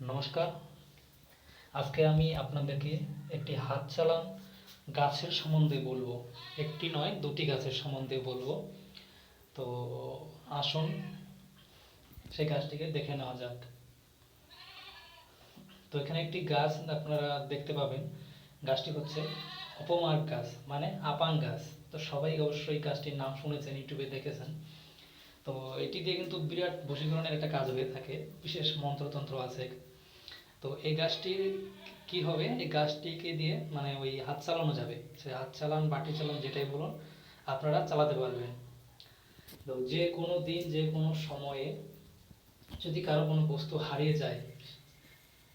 নমস্কার। আজকে আমি আপনাদেরকে একটি হাত চালান গাছের সম্বন্ধে বলব। একটি নয়, দুটি গাছের সম্বন্ধে বলব। তো আসুন, সেই গাছটিকে দেখে নেওয়া যাক। তো এখানে একটি গাছ আপনারা দেখতে পাবেন। গাছটি হচ্ছে অপমার্ক গাছ মানে আপাং গাছ। তো সবাই অবশ্যই গাছটির নাম শুনেছেন, ইউটিউবে দেখেছেন। তো এটি দিয়ে কিন্তু বিরাট বশীকরণের একটা কাজ হয়ে থাকে। বিশেষ মন্ত্রতন্ত্র আছে তো এই গাছটির কি হবে? এই গাছটিকে দিয়ে মানে ওই হাত চালানো যাবে। সে হাত চালান, বাটি চালান যেটাই বলুন, আপনারা চালাতে পারবেন। তো যে কোনো দিন, যে কোনো সময়ে যদি কারও কোনো বস্তু হারিয়ে যায়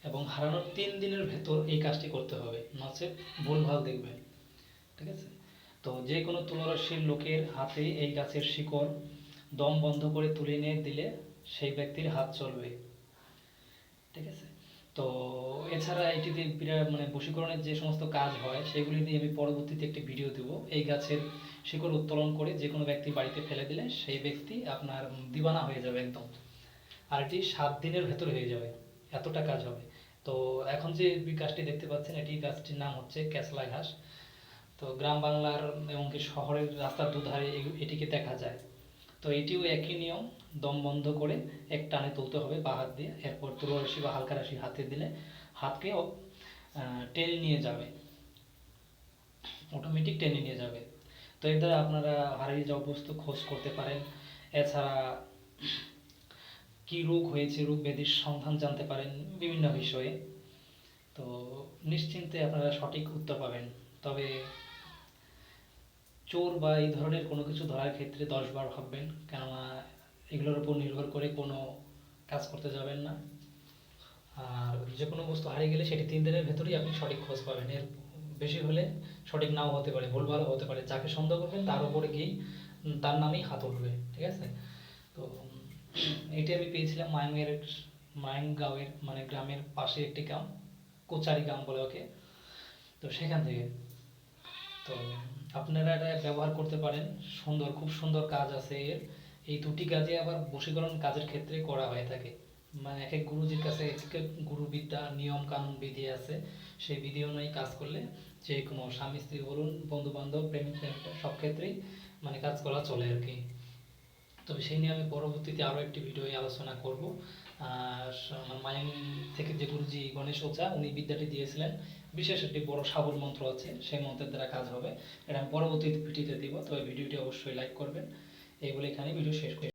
এবং হারানোর তিন দিনের ভেতর এই কাজটি করতে হবে, নচেত ভুলভাল দেখবেন। ঠিক আছে? তো যে কোনো তুলরসীর লোকের হাতে এই গাছের শিকড় দম বন্ধ করে তুলে নিয়ে দিলে সেই ব্যক্তির হাত চলবে। ঠিক আছে? তো এছাড়া এটিতে মানে বশীকরণের যে সমস্ত কাজ হয়, সেগুলি নিয়ে আমি পরবর্তীতে একটি ভিডিও দেব। এই গাছের শিকড় উত্তোলন করে যে কোনো ব্যক্তি বাড়িতে ফেলে দিলে সেই ব্যক্তি আপনার দিবানা হয়ে যাবে একদম। আর এটি সাত দিনের ভেতরে হয়ে যাবে। এতটা কাজ হবে। তো এখন যে গাছটি দেখতে পাচ্ছেন, এটি গাছটির নাম হচ্ছে ক্যাসলা ঘাস। তো গ্রাম বাংলার এবং কি শহরের রাস্তার দুধারে এটিকে দেখা যায়। তো এটিও একই নিয়ম, দম বন্ধ করে এক টানে তুলতে হবে বা হাত দিয়ে, এরপর তুলো রশি বা হালকা রশি হাতে দিলে হাতকে টেনে নিয়ে যাবে। অটোমেটিক টেনে নিয়ে যাবে। তো এর দ্বারা আপনারা হারিয়ে যাওয়া বস্তু খোঁজ করতে পারেন। এছাড়া কি রোগ হয়েছে, রোগ ব্যাধির সন্ধান জানতে পারেন বিভিন্ন বিষয়ে। তো নিশ্চিন্তে আপনারা সঠিক উত্তর পাবেন। তবে চোর বা এই ধরনের কোনো কিছু ধরার ক্ষেত্রে দশ বার ভাববেন, কেননা এগুলোর উপর নির্ভর করে কোনো কাজ করতে যাবেন না। আর যে কোনো বস্তু হারিয়ে গেলে সেটি তিন দিনের ভেতরেই আপনি সঠিক খোঁজ পাবেন। এর বেশি হলে সঠিক নাও হতে পারে ভুলভালও হতে পারে। যাকে সন্দেহ করবেন তার উপরে গিয়েই তার নামেই হাত উঠবে, ঠিক আছে? তো এটি আমি পেয়েছিলাম মায়াঙ্গের, মায়াঙ্গাঁওয়ের মানে গ্রামের পাশে একটি গ্রাম, কোচারি গ্রাম বলে ওকে। তো সেখান থেকে তো আপনারা এটা ব্যবহার করতে পারেন। সুন্দর, খুব সুন্দর কাজ আছে এর। এই দুটি কাজে আবার বশীকরণ কাজের ক্ষেত্রে করা হয়ে থাকে। মানে এক এক গুরুজির কাছে এক এক গুরুবিদ্যা, নিয়ম, কানুন, বিধি আছে। সেই বিধি অনুযায়ী কাজ করলে যে কোনো স্বামী, স্ত্রী বলুন বন্ধু বান্ধব প্রেমিক, প্রেমিকা, সব ক্ষেত্রেই মানে কাজ করা চলে আর কি। তবে সেই নিয়ে আমি পরবর্তীতে আরও একটি ভিডিও আলোচনা করব। আর আমার মায়াং থেকে যে গুরুজি গণেশ ওঝা, উনি বিদ্যাটি দিয়েছিলেন। বিশেষ একটি বড় সাবল মন্ত্র আছে, সেই মন্ত্রের দ্বারা কাজ হবে। এটা আমি পরবর্তী ভিডিওতে দিব, তবে ভিডিওটি অবশ্যই লাইক করবেন। এই বলে এখানে ভিডিও শেষ শেষ